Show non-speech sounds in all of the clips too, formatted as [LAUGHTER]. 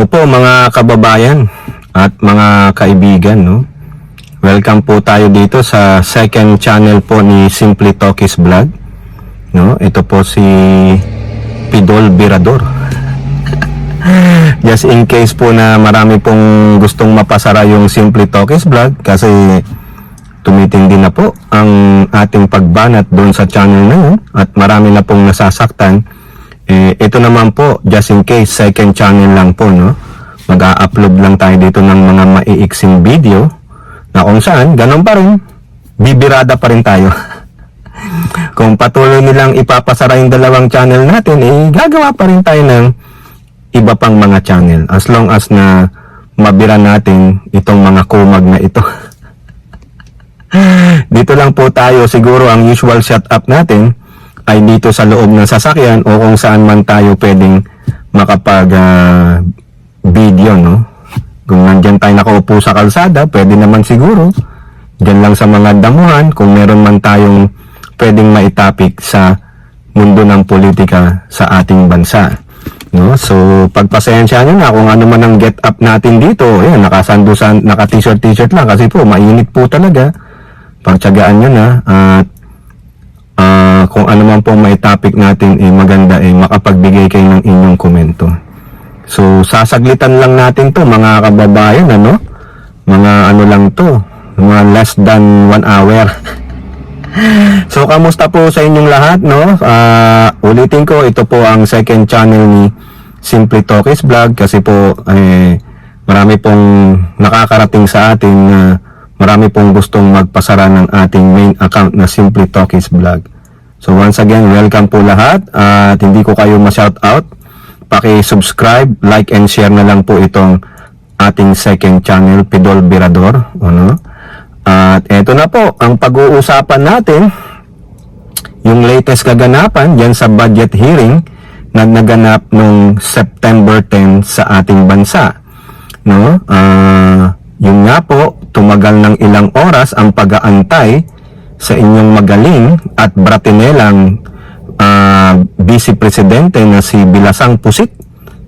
Hello po mga kababayan at mga kaibigan, no? Welcome po tayo dito sa second channel po ni Simply Talkies Vlog. No? Ito po si Pidol Birador. [LAUGHS] Just in case po na marami pong gustong mapasara yung Simply Talkies Vlog kasi tumitindi na po ang ating pagbanat doon sa channel na yun at marami na pong nasasaktan eh, ito naman po, just in case, second channel lang po, no? Mag-a-upload lang tayo dito ng mga maiiksing video na kung saan, ganun pa rin, bibirada pa rin tayo. [LAUGHS] kung patuloy nilang ipapasara yung dalawang channel natin, eh, gagawa pa rin tayo ng iba pang mga channel. As long as na mabira natin itong mga kumag na ito. [LAUGHS] dito lang po tayo, siguro ang usual setup natin, ay dito sa loob ng sasakyan o kung saan man tayo pwedeng makapag ah, video no? Kung nandyan tayo nakaupo sa kalsada pwede naman siguro. Dyan lang sa mga damuhan kung meron man tayong pwedeng maitapik sa mundo ng politika sa ating bansa no? So pagpasensya nyo na kung ano man ang get up natin dito. Ayan nakasando sa naka t-shirt t-shirt lang kasi po mainit po talaga. Pagtsagaan nyo na at Ah, kung ano man po may topic natin eh maganda eh makapagbigay kayo ng inyong komento. So sasaglitan lang natin to mga kababayan ano? Mga ano lang to, mga less than one hour. [LAUGHS] so kamusta po sa inyong lahat no? Ah, ulitin ko ito po ang second channel ni Simply Talkies Vlog kasi po eh marami pong nakakarating sa atin na marami pong gustong magpasara ng ating main account na Simply Talkies Vlog. So once again, welcome po lahat at hindi ko kayo ma-shout out. Paki-subscribe, like and share na lang po itong ating second channel, Pidol Birador. Ano? At eto na po, ang pag-uusapan natin, yung latest kaganapan dyan sa budget hearing na naganap noong September 10 sa ating bansa. No? Ah, yun nga po, tumagal ng ilang oras ang pag-aantay sa inyong magaling at bratinelang ah, Vice Presidente na si Bilasang Pusit,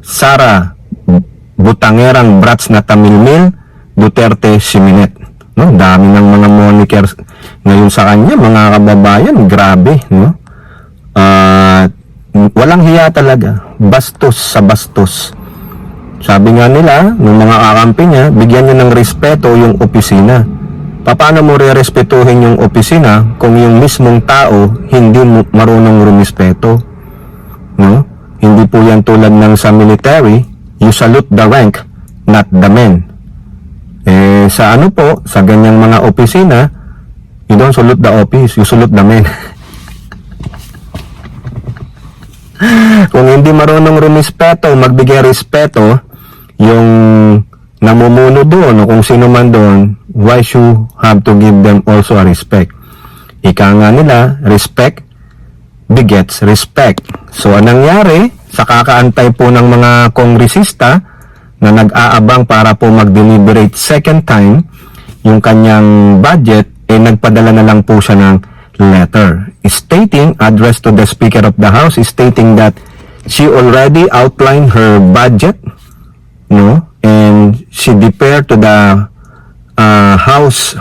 Sara Butangerang Brats na Tamilmil, Duterte Siminet. No, dami ng mga monikers ngayon sa kanya, mga kababayan, grabe, no? At walang hiya talaga, bastos sa bastos. Sabi nga nila, ng mga kakampi niya, bigyan niyo ng respeto yung opisina. Paano mo re-respetuhin yung opisina kung yung mismong tao hindi marunong rumispeto? No? Hindi po yan tulad ng sa military, you salute the rank, not the men. Eh, sa ano po, sa ganyang mga opisina, you don't salute the office, you salute the men. [LAUGHS] kung hindi marunong rumispeto, magbigay respeto, yung namumuno doon o kung sino man doon, why you have to give them also a respect? Ika nga nila, respect begets respect. So, anong nangyari? Sa kakaantay po ng mga kongresista na nag-aabang para po mag-deliberate second time, yung kanyang budget, eh nagpadala na lang po siya ng letter stating, address to the Speaker of the House, stating that she already outlined her budget no? And she defer to the uh, House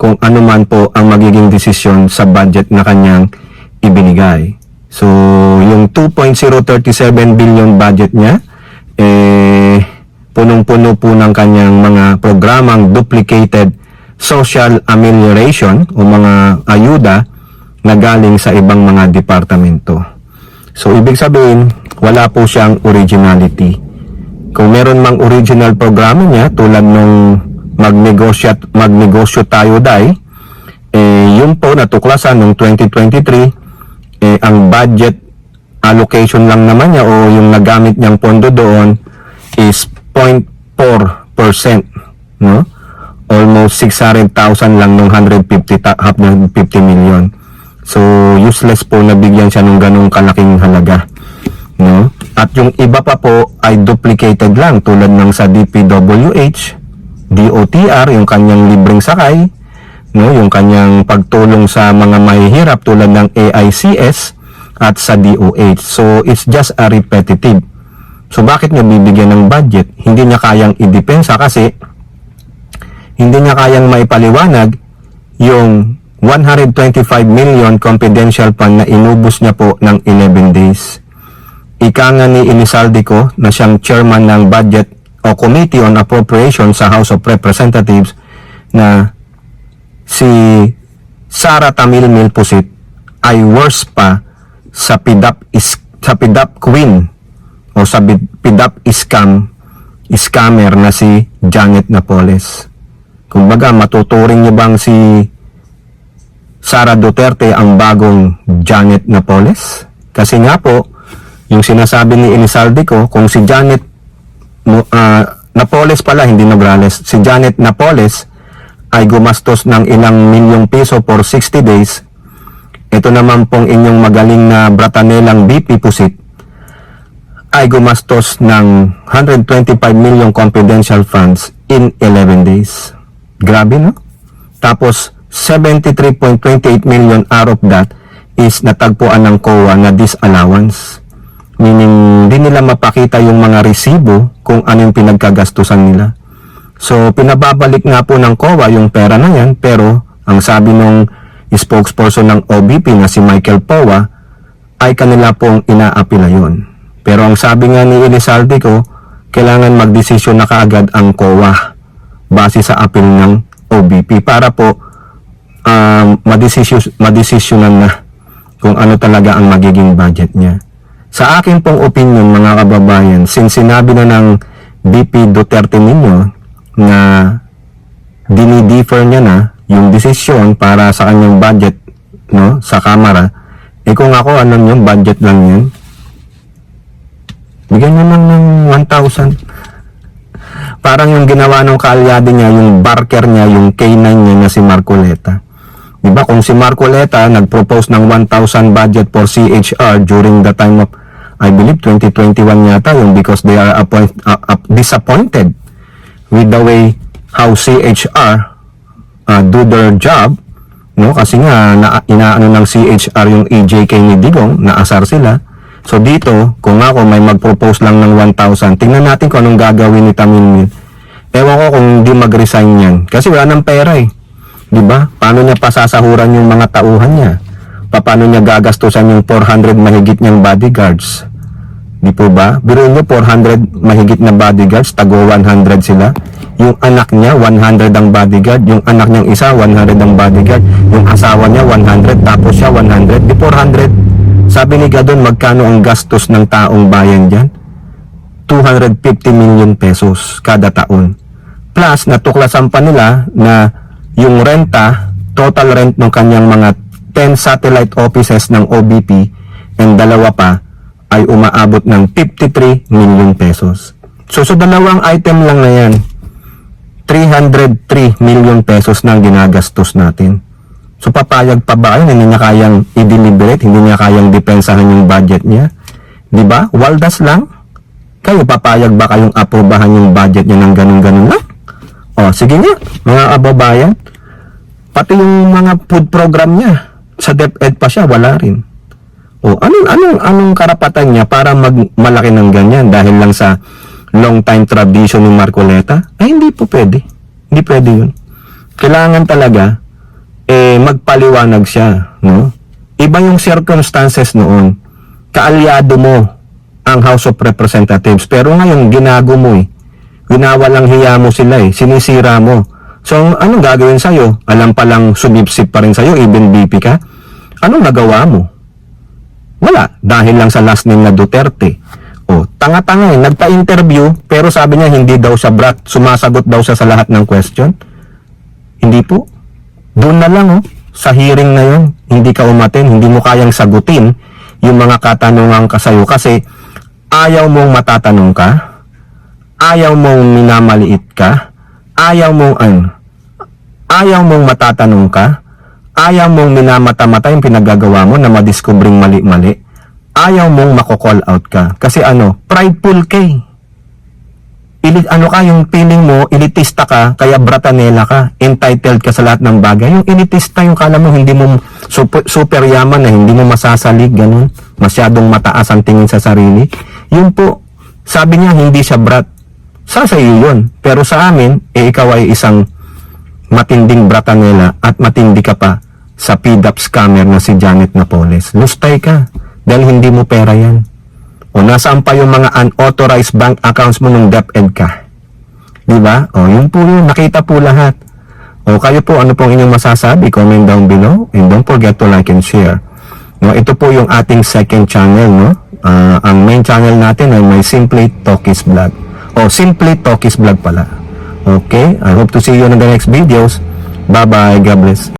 kung ano man po ang magiging desisyon sa budget na kanyang ibinigay. So, yung 2.037 billion budget niya, eh, punong-puno po ng kanyang mga programang duplicated social amelioration o mga ayuda na galing sa ibang mga departamento. So, ibig sabihin, wala po siyang originality kung meron mang original programa niya tulad nung magnegosyo magnegosyo tayo dai eh yun po natuklasan nung 2023 eh ang budget allocation lang naman niya o yung nagamit niyang pondo doon is 0.4% no? Almost 600,000 lang nung 150 ta- 150 million. So useless po na bigyan siya ng ganong kalaking halaga no at yung iba pa po ay duplicated lang tulad ng sa DPWH, DOTR, yung kanyang libreng sakay, no, yung kanyang pagtulong sa mga mahihirap tulad ng AICS at sa DOH. So it's just a repetitive So bakit niya bibigyan ng budget? Hindi niya kayang idepensa kasi hindi niya kayang maipaliwanag yung 125 million confidential fund na inubos niya po ng 11 days. Ika nga ni Inisaldi ko na siyang chairman ng budget o Committee on Appropriation sa House of Representatives na si Sara Tamil Milpusit ay worse pa sa PIDAP is sa PIDAP Queen o sa PIDAP scam scammer na si Janet Napoles. Kumbaga, matuturing niyo bang si Sara Duterte ang bagong Janet Napoles? Kasi nga po, yung sinasabi ni Elizalde ko, kung si Janet ah, Napoles pala, hindi Nograles, si Janet Napoles ay gumastos ng ilang milyong piso for 60 days, ito naman pong inyong magaling na bratanelang BP Pusit ay gumastos ng 125 million confidential funds in 11 days. Grabe, no? Tapos, 73.28 million out of that is natagpuan ng COA na disallowance. Meaning, hindi nila mapakita yung mga resibo kung ano yung pinagkagastusan nila. So, pinababalik nga po ng COA yung pera na yan, pero ang sabi nung spokesperson ng OBP na si Michael Powa ay kanila pong inaapila yon. Pero ang sabi nga ni Elizalde ko, kailangan magdesisyon na kaagad ang COA base sa apil ng OBP para po um, madesisyon, madesisyonan na kung ano talaga ang magiging budget niya. Sa akin pong opinion mga kababayan, since sinabi na ng BP Duterte ninyo na dinidefer niya na yung desisyon para sa kanyang budget no sa kamera eh kung ako ano yung budget lang yun? Bigyan niyo lang ng 1,000 parang yung ginawa ng kaalyado niya yung barker niya yung K9 niya na si Marcoleta di ba kung si Marcoleta nag-propose ng 1,000 budget for CHR during the time of I believe 2021 yata yung because they are appoint, uh, uh, disappointed with the way how CHR uh, do their job no? Kasi nga na, inaano ng CHR yung EJK ni Digong naasar sila. So dito kung ako may mag-propose lang ng 1,000 tingnan natin kung anong gagawin ni Tamin ewan ko kung hindi mag-resign yan. Kasi wala ng pera eh di ba paano niya pasasahuran yung mga tauhan niya Pa- paano niya gagastusan yung 400 mahigit niyang bodyguards Di po ba? Biro nyo, 400 mahigit na bodyguards, tago 100 sila. Yung anak niya, 100 ang bodyguard. Yung anak niyang isa, 100 ang bodyguard. Yung asawa niya, 100. Tapos siya, 100. Di 400. Sabi ni Gadon, magkano ang gastos ng taong bayan dyan? 250 million pesos kada taon. Plus, natuklasan pa nila na yung renta, total rent ng kanyang mga 10 satellite offices ng OBP and dalawa pa ay umaabot ng 53 million pesos. So sa dalawang item lang na yan, 303 million pesos ang ginagastos natin. So papayag pa ba yun? Hindi niya kayang i-deliberate, hindi niya kayang depensahan yung budget niya. Di ba? Waldas lang. Kayo papayag ba kayong aprobahan yung budget niya ng ganun-ganun lang? O, sige nga, mga kababayan. Pati yung mga food program niya, sa DepEd pa siya, wala rin. O, anong, anong, anong karapatan niya para mag, malaki ng ganyan dahil lang sa long time tradition ng Marcoleta? Ay, hindi po pwede. Hindi pwede yun. Kailangan talaga, eh, magpaliwanag siya, no? Iba yung circumstances noon. Kaalyado mo ang House of Representatives. Pero ngayon, ginago mo eh. Ginawalang hiya mo sila eh. Sinisira mo. So, anong gagawin sa'yo? Alam palang sumipsip pa rin sa'yo, even BP ka? Anong nagawa mo? Wala. Dahil lang sa last name na Duterte. O, tanga-tanga eh. Nagpa-interview, pero sabi niya hindi daw siya brat. Sumasagot daw siya sa lahat ng question. Hindi po. Doon na lang oh. Sa hearing na yun, hindi ka umatin, hindi mo kayang sagutin yung mga katanungan ka sa'yo kasi ayaw mong matatanong ka, ayaw mong minamaliit ka, ayaw mong ano, ayaw mong matatanong ka, ayaw mong minamata-mata yung pinagagawa mo na madiskubring mali-mali, ayaw mong mako-call out ka. Kasi ano, prideful ka eh. Ano ka, yung feeling mo, elitista ka, kaya bratanela ka, entitled ka sa lahat ng bagay. Yung elitista, yung kala mo, hindi mo super, super yaman na hindi mo masasalig, ganun. Masyadong mataas ang tingin sa sarili. Yun po, Sabi niya, hindi siya brat. Sa sa iyo yun. Pero sa amin, eh ikaw ay isang matinding bratanela at matindi ka pa sa PDAP scammer na si Janet Napoles. Lustay ka dahil hindi mo pera yan. O nasaan pa yung mga unauthorized bank accounts mo nung DepEd ka? Di ba? O yun po yun, nakita po lahat. O kayo po, ano pong inyong masasabi? Comment down below and don't forget to like and share. No, ito po yung ating second channel, no? Ah, ang main channel natin ay may Simply Talkies Vlog. O Simply Talkies Vlog pala. Okay? I hope to see you in the next videos. Bye-bye. God bless.